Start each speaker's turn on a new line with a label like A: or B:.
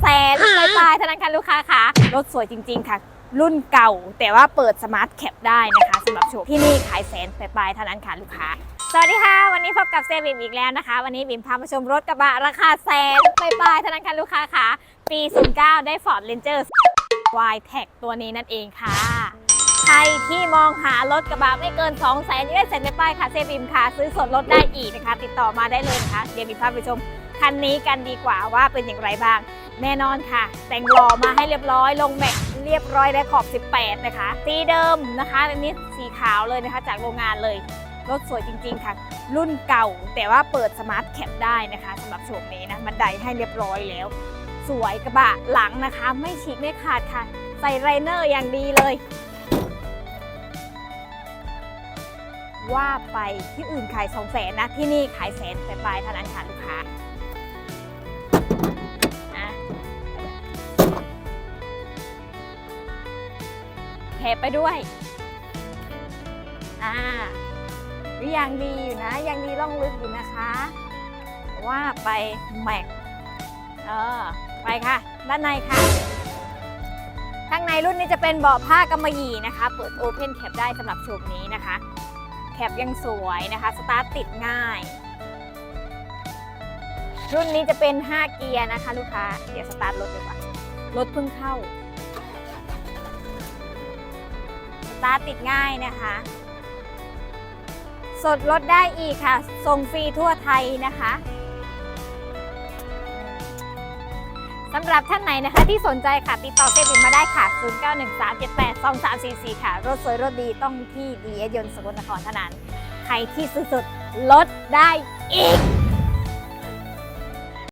A: แสนปลายๆเท่านั้นค่ะลูกค้าค่ะ รถสวยจริง ๆ ค่ะ รุ่นเก่า แต่ว่าเปิดสมาร์ทแคปได้นะคะสำหรับโชว์ที่นี่ขายแสนปลายๆเท่านั้นค่ะลูกค้า สวัสดีค่ะ วันนี้พบกับเซบิมอีกแล้วนะคะ วันนี้บิมพามาชมรถกระบะราคาแสนปลายๆเท่านั้นค่ะลูกค้าค่ะ ปี 09 ได้ Ford Ranger Y Tech ตัวนี้นั่นเองค่ะใครที่มองหารถกระบะไม่เกิน 2 0 0แสนยังได้เซ็นในป้ายค่ะเซบิมค่ะ ซื้อส่วนลดได้อีกนะคะ ติดต่อมาได้เลยนะคะเดี๋ยวบิมพาไปชมคันนี้กันดีกว่าว่าเป็นอย่างไรบ้าง แน่นอนค่ะ แต่งหล่อมาให้เรียบร้อยลงแม็กเรียบร้อยได้ขอบ 18 นะคะ สีเดิมนะคะอันนี้สีขาวเลยนะคะ จากโรงงานเลยรถสวยจริงๆค่ะ รุ่นเก่าแต่ว่าเปิดสมาร์ทแคปได้นะคะสำหรับโฉมนี้นะบันไดให้เรียบร้อยแล้ว สวยกระบะหลังนะคะ ไม่ฉีกไม่ขาดค่ะ ใส่ไรเนอร์อย่างดีเลย ว่าไปที่อื่นขาย2 0 0แสนนะ ที่นี่ขายแสนปลายๆเท่านั้นค่ะลูกค้า แถบไปด้วย อ่ายังดีอยู่นะ ยังดีล่องลึกอยู่นะคะ ว่าไปแม็ก เออ ไปค่ะ ด้านในค่ะ ข้างในรุ่นนี้จะเป็นเบาะผ้ากำมะหยี่นะคะ เปิดโอเพนแคปได้สำหรับโฉมนี้นะคะ แคปยังสวยนะคะ สตาร์ทติดง่าย รุ่นนี้จะเป็น 5 เกียร์นะคะ ลูกค้า เดี๋ยวสตาร์ทรถดีกว่า รถเพิ่งเข้า ตาร์ทติดง่ายนะคะ สดรถได้อีกค่ะ ส่งฟรีทั่วไทยนะคะสำหรับท่านไหนนะคะที่สนใจค่ะ ติดต่อเซบินมาได้ค่ะ 0913782344 ค่ะ รถสวยรถดีต้องที่ดีเอสยนสกลนครเท่านั้น ใครที่ซื้อสดลดได้อีก